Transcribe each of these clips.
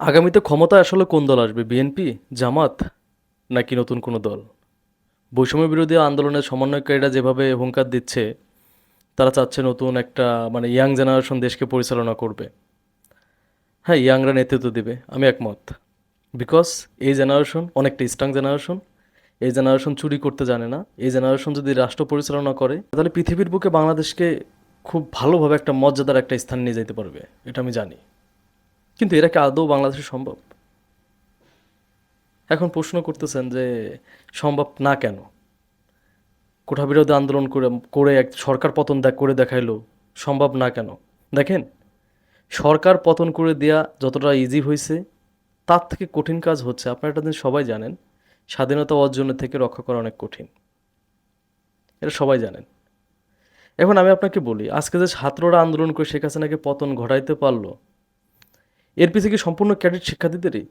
আগামীতে ক্ষমতায় আসলে কোন দল আসবে, বিএনপি, জামাত, নাকি নতুন কোনো দল? বৈষম্য বিরোধী আন্দোলনের সমন্বয়কারীরা যেভাবে হুঙ্কার দিচ্ছে, তারা চাচ্ছে নতুন একটা মানে ইয়াং জেনারেশন দেশকে পরিচালনা করবে। হ্যাঁ ইয়াংরা নেতৃত্ব দিবে, আমি একমত। বিকজ এই জেনারেশন অনেকটা স্ট্রং জেনারেশন, এই জেনারেশন চুরি করতে জানে না, এই জেনারেশন যদি রাষ্ট্র পরিচালনা করে, তাহলে পৃথিবীর বুকে বাংলাদেশকে খুব ভালোভাবে একটা মর্যাদার একটা স্থান নিয়ে যেতে পারবে, এটা আমি জানি। কিন্তু এরা কি আদৌ বাংলাদেশে সম্ভব? এখন প্রশ্ন করতেছেন যে সম্ভব না কেন? কোঠা বিরোধী আন্দোলন করে করে এক সরকার পতন করে দেখাইলো, সম্ভব না কেন? দেখেন, সরকার পতন করে দেয়া যতটা ইজি হয়েছে তার থেকে কঠিন কাজ হচ্ছে, আপনারা জিনিস সবাই জানেন, স্বাধীনতা অর্জনের থেকে রক্ষা করা অনেক কঠিন। এটা সবাই জানেন। এখন আমি আপনাকে বলি, আজকে যে ছাত্ররা আন্দোলন করে শেখ হাসিনাকে পতন ঘটাইতে পারল এর পিছিয়ে কি সম্পূর্ণ ক্যাডেট শিক্ষার্থীদেরই?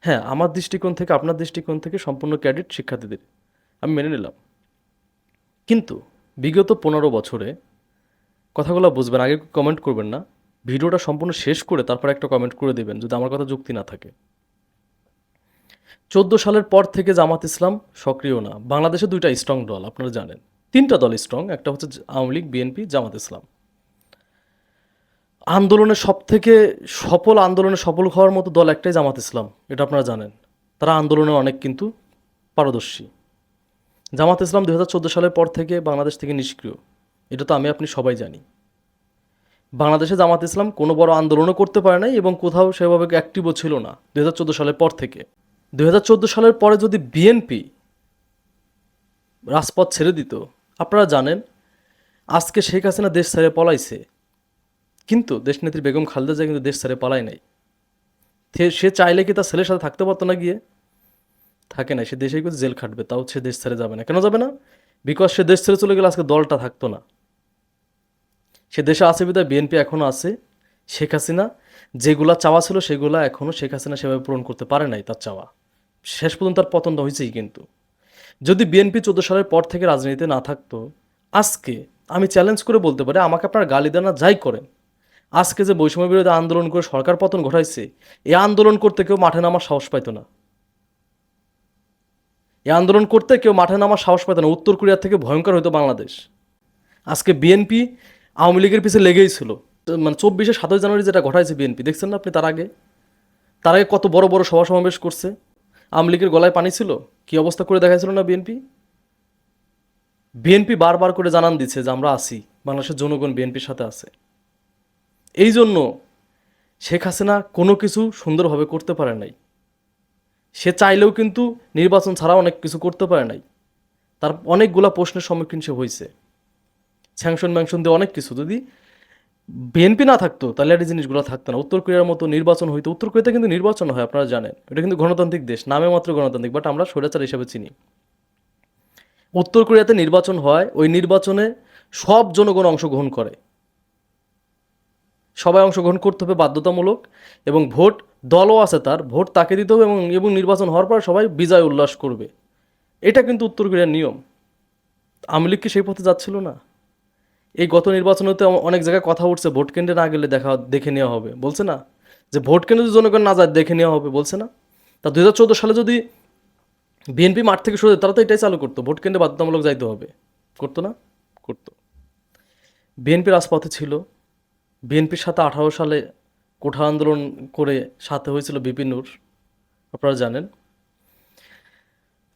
হ্যাঁ আমার দৃষ্টিকোণ থেকে, আপনার দৃষ্টিকোণ থেকে সম্পূর্ণ ক্যাডেট শিক্ষার্থীদের। আমি মেনে নিলাম। কিন্তু বিগত পনেরো বছরে কথাগুলো বুঝবেন, আগে কমেন্ট করবেন না। ভিডিওটা সম্পূর্ণ শেষ করে তারপর একটা কমেন্ট করে দেবেন, যদি আমার কথা যুক্তি না থাকে। চোদ্দ সালের পর থেকে জামাত ইসলাম সক্রিয় না। বাংলাদেশে দুইটা স্ট্রং দল, আপনারা জানেন। তিনটা দল স্ট্রং একটা হচ্ছে আওয়ামী লীগ, বিএনপি, জামাত ইসলাম। আন্দোলনে সব থেকে সফল আন্দোলনে সফল হওয়ার মতো দল একটাই জামাত ইসলাম, এটা আপনারা জানেন। তারা আন্দোলনে অনেক কিন্তু পারদর্শী। জামাত ইসলাম দু হাজার চোদ্দ সালের পর থেকে বাংলাদেশ থেকে নিষ্ক্রিয়, এটা তো আমি, আপনি সবাই জানি। বাংলাদেশে জামাত ইসলাম কোনো বড় আন্দোলনও করতে পারে নাই এবং কোথাও সেভাবে অ্যাক্টিভও ছিল না দু হাজার চোদ্দ সালের পর থেকে। দু হাজার চোদ্দ সালের পরে যদি বিএনপি রাজপথ ছেড়ে দিত, আপনারা জানেন, আজকে শেখ হাসিনা দেশ ছেড়ে পলাইছে। কিন্তু দেশনেত্রী বেগম খালেদা জিয়া কিন্তু দেশ ছেড়ে পালায় নাই। সে- চাইলে কি তার ছেলের সাথে থাকতে পারতো না গিয়ে? থাকে না সে দেশে কিন্তু জেল খাটবে, তাও সে দেশ ছেড়ে যাবে না। কেন যাবে না? বিকজ সে দেশ ছেড়ে চলে গেলে আজকে দলটা থাকতো না। সে দেশে আছে বিধায় বিএনপি এখনও আছে, শেখ হাসিনা, যেগুলা চাওয়া ছিল সেগুলা এখনও শেখ হাসিনা সেভাবে পূরণ করতে পারে নাই তার চাওয়া। শেষ পর্যন্ত তার পতন হয়েছেই কিন্তু। যদি বিএনপি চোদ্দ সালের পর থেকে রাজনীতিতে না থাকতো, আজকে আমি চ্যালেঞ্জ করে বলতে পারি, আমাকে আপনার গালি দেন যাই করেন। আজকে যে বৈষম্য বিরোধী আন্দোলন করে সরকার পতন ঘটাইছে এই আন্দোলন করতে কেউ মাঠে নামার সাহস পাইতো না। এই আন্দোলন করতে কেউ মাঠে নামার সাহস পাইতো না। উত্তর কোরিয়ার থেকে ভয়ঙ্কর হতো বাংলাদেশ। আজকে বিএনপি আওয়ামী লীগের পিছিয়ে লেগেই ছিল। মানে চব্বিশে সাতই জানুয়ারি যেটা ঘটাইছে বিএনপি, দেখছেন না আপনি তার আগে? তার আগে কত বড় বড় সভা সমাবেশ করছে। আওয়ামী লীগের গলায় পানি ছিল। কি অবস্থা করে দেখাইছিল না বিএনপি? বিএনপি বারবার করে জানান দিচ্ছে যে আমরা আছি, বাংলাদেশের জনগণ বিএনপির সাথে আছে। এই জন্য শেখ হাসিনা কোনো কিছু সুন্দরভাবে করতে পারে নাই। সে চাইলেও কিন্তু নির্বাচন ছাড়া অনেক কিছু করতে পারে নাই। তার অনেকগুলা প্রশ্নের সম্মুখীন সে হয়েছে। স্যাংশন ম্যাংশন দিয়ে অনেক কিছু। যদি বিএনপি না থাকতো, তাহলে এই জিনিসগুলো থাকতো না। উত্তর কোরিয়ার মতো নির্বাচন হইতো, উত্তর কোরিয়াতে কিন্তু নির্বাচন হয়, আপনারা জানেন। এটা কিন্তু গণতান্ত্রিক দেশ, নামে মাত্র গণতান্ত্রিক বাট আমরা স্বৈরাচার হিসেবে চিনি। উত্তর কোরিয়াতে নির্বাচন হয়, ওই নির্বাচনে সব জনগণ অংশগ্রহণ করে। সবাই অংশগ্রহণ করতে হবে বাধ্যতামূলক এবং ভোট দলও আছে তার, ভোট তাকে দিতে হবে এবং এবং নির্বাচন হওয়ার পর সবাই বিজয় উল্লাস করবে। এটা কিন্তু উত্তর কোরিয়ার নিয়ম। আওয়ামী লীগ কি সেই পথে যাচ্ছিল না? এই গত নির্বাচনেতে অনেক জায়গায় কথা উঠছে, ভোট কেন্দ্রে না গেলে দেখা, দেখে নেওয়া হবে। বলছে না? যে ভোট কেন্দ্রে যদি জনগণ না যায়, দেখে নেওয়া হবে। বলছে না? তা দু হাজার সালে যদি বিএনপি মাঠ থেকে সরে তারা তো এটাই চালু করতো, ভোট কেন্দ্রে বাধ্যতামূলক যাইতে হবে। করতো না? করতো। বিএনপি রাজপথে ছিল। বিএনপির সাথে আঠারো সালে কোঠা আন্দোলন করে সাথে হয়েছিল বিপিনুর আপনারা জানেন।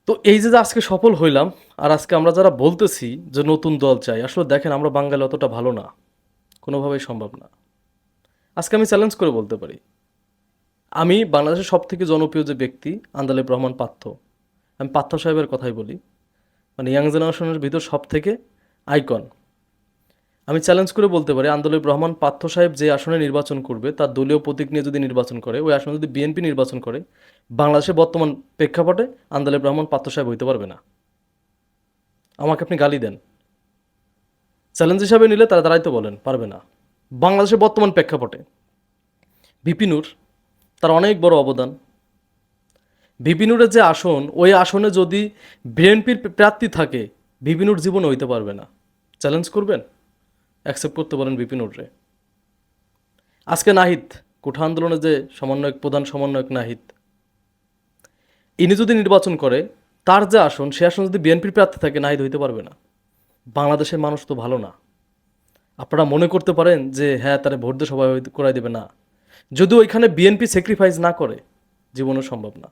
তো এই যে আজকে সফল হইলাম, আর আজকে আমরা যারা বলতেছি যে নতুন দল চাই, আসলে দেখেন আমরা বাঙালি অতটা ভালো না, কোনোভাবেই সম্ভব না। আজকে আমি চ্যালেঞ্জ করে বলতে পারি। আমি বাংলাদেশের সব থেকে জনপ্রিয় যে ব্যক্তি, আন্দালিব রহমান পার্থ আমি পার্থ সাহেবের কথাই বলি। মানে ইয়াং জেনারেশনের ভিতর সব থেকে আইকন আমি চ্যালেঞ্জ করে বলতে পারি আন্দোলিব রহমান পার্থ সাহেব যে আসনে নির্বাচন করবে, তার দলীয় প্রতীক নিয়ে যদি নির্বাচন করে, ওই আসনে যদি বিএনপি নির্বাচন করে বাংলাদেশের বর্তমান প্রেক্ষাপটে আন্দোলিব রহমান পার্থ সাহেব হইতে পারবে না। আমাকে আপনি গালি দেন। চ্যালেঞ্জ হিসাবে নিলে তারা দাঁড়াইতে বলেন, পারবে না। বাংলাদেশের বর্তমান প্রেক্ষাপটে বিপিনুর তার অনেক বড় অবদান। বিপিনুরের যে আসন, ওই আসনে যদি বিএনপির প্রার্থী থাকে বিপিনুর জীবন হইতে পারবে না। চ্যালেঞ্জ করবেন? অ্যাকসেপ্ট করতে পারেন বিপিন রে আজকে নাহিদ, কোঠা আন্দোলনে যে সমন্বয়ক, প্রধান সমন্বয়ক নাহিদ, ইনি যদি নির্বাচন করে, তার যে আসন, সে আসন যদি বিএনপির প্রার্থী থাকে, নাহিদ হইতে পারবে না। বাংলাদেশের মানুষ তো ভালো না। আপনারা মনে করতে পারেন যে হ্যাঁ তারা ভোট দিয়ে সবাই করাই দেবে না। যদি ওইখানে বিএনপি স্যাক্রিফাইস না করে, জীবনও সম্ভব না।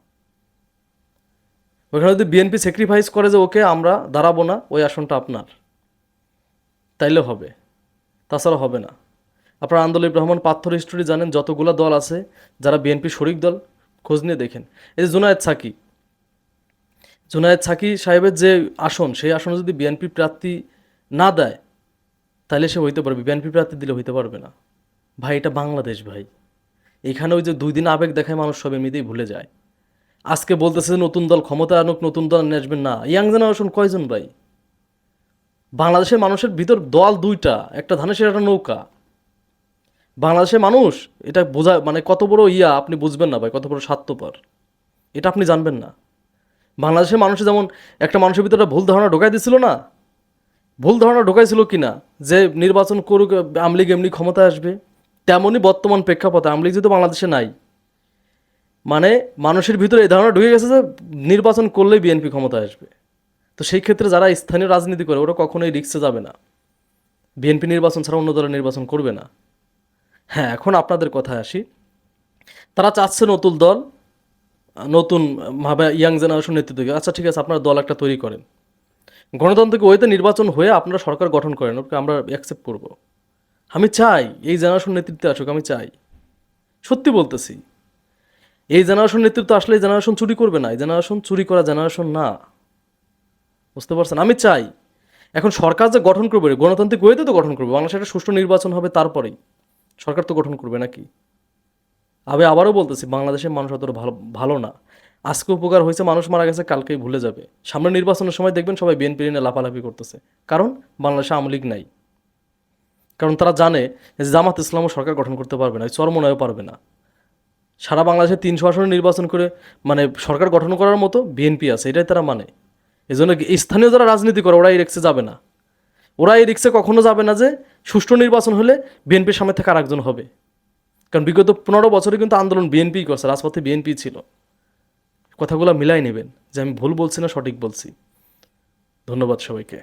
ওইখানে যদি বিএনপি স্যাক্রিফাইস করে যে, ওকে আমরা দাঁড়াবো না, ওই আসনটা আপনার। তাইলে হবে। তাছাড়া হবে না। আপনারা আন্দোলন রহমান পাথর হিস্টোরি জানেন, যতগুলো দল আছে, যারা বিএনপি শরিক দল, খোঁজ নিয়ে দেখেন। এই যে জুনায়েদ সাকি। জুনায়েদ সাকি সাহেবের যে আসন, সেই আসনে যদি বিএনপি প্রার্থী না দেয়, তাহলে সে হইতে পারবে। বিএনপি প্রার্থী দিলে হইতে পারবে না। ভাই, এটা বাংলাদেশ ভাই। এখানে ওই যে দুই দিন আবেগ দেখায় মানুষ সব এমনিতেই ভুলে যায়। আজকে বলতেছে নতুন দল ক্ষমতা আনুক, নতুন দল নিয়ে আসবেন। না, ইয়াং জেনারেশন কয়জন ভাই? বাংলাদেশের মানুষের ভিতর দল দুইটা, একটা ধানের একটা নৌকা। বাংলাদেশের মানুষ, এটা বোঝা মানে কত বড় ইয়া, আপনি বুঝবেন না ভাই, কত বড় স্বার্থপর। এটা আপনি জানবেন না। বাংলাদেশের মানুষের যেমন একটা মানুষের ভিতরে ভুল ধারণা ঢোকাই দিছিল না, ভুল ধারণা ঢোকাইছিল কি না যে নির্বাচন করুক আমলিগ এমনি ক্ষমতায় আসবে, তেমনই বর্তমান প্রেক্ষাপটে আমলিগ যেহেতু বাংলাদেশে নাই মানে মানুষের ভিতরে এই ধারণা ঢুকে গেছে যে নির্বাচন করলেই বিএনপি ক্ষমতায় আসবে। তো সেই ক্ষেত্রে যারা স্থানীয় রাজনীতি করে, ওরা কখনোই রিক্সে যাবে না। বিএনপি নির্বাচন ছাড়া অন্য দলের নির্বাচন করবে না। হ্যাঁ এখন আপনাদের কথায় আসি। তারা চাচ্ছে নতুন দল, নতুন, ভাবে ইয়াং জেনারেশন নেতৃত্ব আচ্ছা ঠিক আছে, আপনারা দল একটা তৈরি করেন। গণতান্ত্রিক ওয়েতে নির্বাচন হয়ে আপনারা সরকার গঠন করেন, ওকে আমরা অ্যাকসেপ্ট করব। আমি চাই, এই জেনারেশন নেতৃত্বে আসুক, আমি চাই। সত্যি বলতেছি, এই জেনারেশন নেতৃত্ব আসলে এই জেনারেশন চুরি করবে না, এই জেনারেশন চুরি করা জেনারেশন না। বুঝতে পারছেন? আমি চাই, এখন সরকার যে গঠন করবে, গণতান্ত্রিক ওয়েতে তো গঠন করবে, বাংলাদেশে একটা সুষ্ঠু নির্বাচন হবে তারপরেই। সরকার তো গঠন করবে নাকি? আমি আবারও বলতেছি, বাংলাদেশের মানুষ অতটা ভালো ভালো না। আজকে উপকার হয়েছে, মানুষ মারা গেছে, কালকেই ভুলে যাবে। সামনে নির্বাচনের সময় দেখবেন সবাই বিএনপি নিয়ে লাফালাফি করতেছে। কারণ বাংলাদেশে আওয়ামী লীগ নাই। কারণ তারা জানে যে জামাত ইসলামও সরকার গঠন করতে পারবে না চরমনায়ও পারবে না। সারা বাংলাদেশে তিনশো আসনে নির্বাচন করে মানে সরকার গঠন করার মতো বিএনপি আছে, এটাই তারা মানে। এই জন্য স্থানীয় যারা রাজনীতি করে ওরা এই রিক্সে যাবে না। ওরা এই রিক্সে কখনো যাবে না যে সুষ্ঠু নির্বাচন হলে বিএনপির সামনে থেকে আরেকজন হবে। কারণ বিগত পনেরো বছরে কিন্তু আন্দোলন বিএনপি করছে, রাজপথে বিএনপি ছিল। কথাগুলো মিলাই নেবেন, যে আমি ভুল বলছি না, সঠিক বলছি। ধন্যবাদ সবাইকে।